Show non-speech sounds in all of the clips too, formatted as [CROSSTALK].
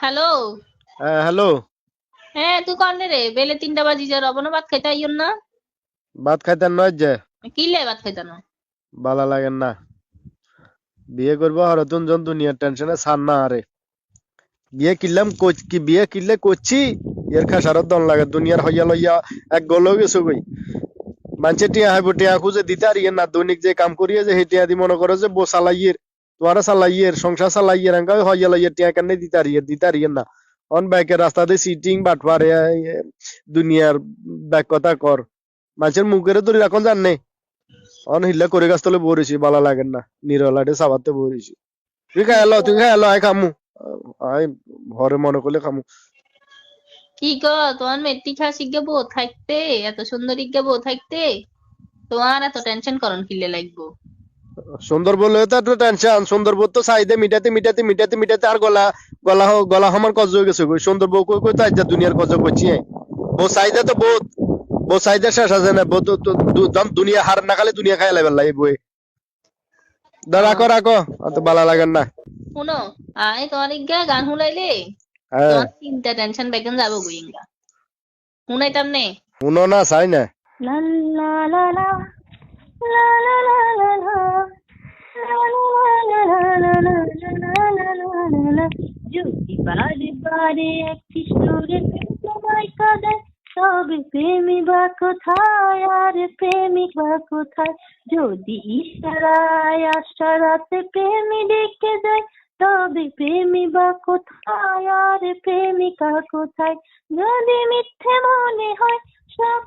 Hello. হ্যাঁ hello. হ্যাঁ তুই কন রে? বেলে তিনটা বাজি যা রবনা ভাত খাইতে আইয়ন না? ভাত খাইতেন নয় যে। কি লে ভাত খাইতে না বালা লাগেন না। বিয়ে করব হরতুন জন দুনিয়ার টেনশনে সার না আরে। বিয়ে কিনলাম কি বিয়ে কিনলে করছি এর খাসারত দন লাগে দুনিয়ার হইয়া লইয়া এক গলো গেছো গই মানুষে টিয়া হাইব টিয়া খুঁজে দিতে আর ইয়ে না দৈনিক যে কাম করিয়ে যে সেই টিয়া দি মনে করো যে বো চালাইয়ের তোমারা চালাইয়ের সংসার চালাইয়ের এঙ্কা হইয়া লইয়া টিয়া কেন দিতে আর দিতে আর ইয়ে না অন বাইকের রাস্তাতে সিটিং বাটপারে দুনিয়ার ব্যাক কথা কর মানুষের মুখের ধরে রাখন জানে অন হিল্লা করে গাছ তলে বরিছি বালা লাগেন না নিরলাটে সাবাতে বরিছি তুই খাই এলো তুই খাই এলো আয় খামু আয় ঘরে মনে করলে খামু কি গো তোমার মেট্রি খা শিখে বউ থাকতে এত সুন্দর ইজ্ঞা বউ থাকতে তোমার এত টেনশন করন কিলে লাগবো সুন্দর বলে তো একটু টেনশন সুন্দর বউ তো চাহিদা মিটাতে মিটাতে মিটাতে মিটাতে আর গলা গলা গলা আমার কজ হয়ে গেছে গো। সুন্দর বউ কই কই তো আজ দুনিয়ার কজ করছি বউ চাহিদা তো বহুত বউ চাহিদা শেষ আছে না? বউ তো দুনিয়া হার না খালে দুনিয়া খাই লাইবেন লাই বই দা রাখো রাখো অত বালা লাগেন না। শুনো আয় তোমার ইজ্ঞা গান হ্যাঁ তোমার চিন্তা টেনশন বেগন যাব গো ইঙ্গা শুনাইতাম নে শুনো না চাই না। লা লা লা লা লা লা বারে এক সুরে তোমায় কাঁদে, তবে প্রেমী বা কোথায় আর প্রেমিক বা কোথায়? যদি ইশারায় আশারাতে প্রেমী দেখে যায় তবে প্রেমী বা কোথায় আর প্রেমিকা কোথায়? যদি মিথ্যে মনে হয়, সব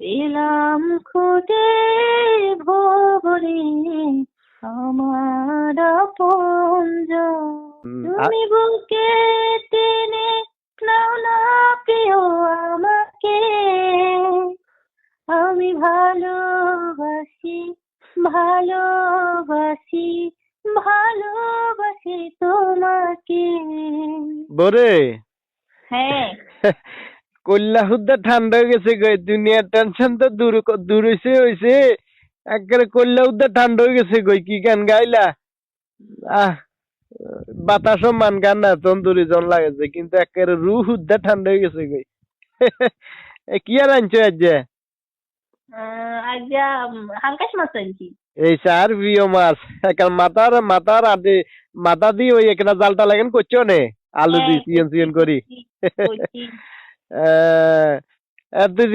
পেলাম খুঁজে ভবরে আমার হুম, তুমি বুকে টেনে নাও না প্রিয় আমাকে। আমি ভালোবাসি ভালোবাসি ভালোবাসি তোমাকে। বরে। হ্যাঁ। [LAUGHS] কল্লা হুদ্দা ঠান্ডা হয়ে গেছে গো দুনিয়ার টেনশন তো দূর দূর হইছে হইছে। একবারে কল্লা হুদ্দা ঠান্ডা হয়ে গেছে গই কি গান গাইলা? আহ বাতাসও মান গান না তন্দুরি জন লাগেছে কিন্তু একেবারে রু হুদ্দা ঠান্ডা হয়ে গেছে গই [LAUGHS] এ কি আর আনছো আজ? আজ হালকাশ মাছ আনছি। এই চার প্রিয় মাছ এখন মাথার মাথার আদে মাথা দিয়ে ওই একটা জালটা লাগেন করছ নে? আলু দিয়ে হ্যাঁ, সিয়ন সিয়ন করি। uh, at the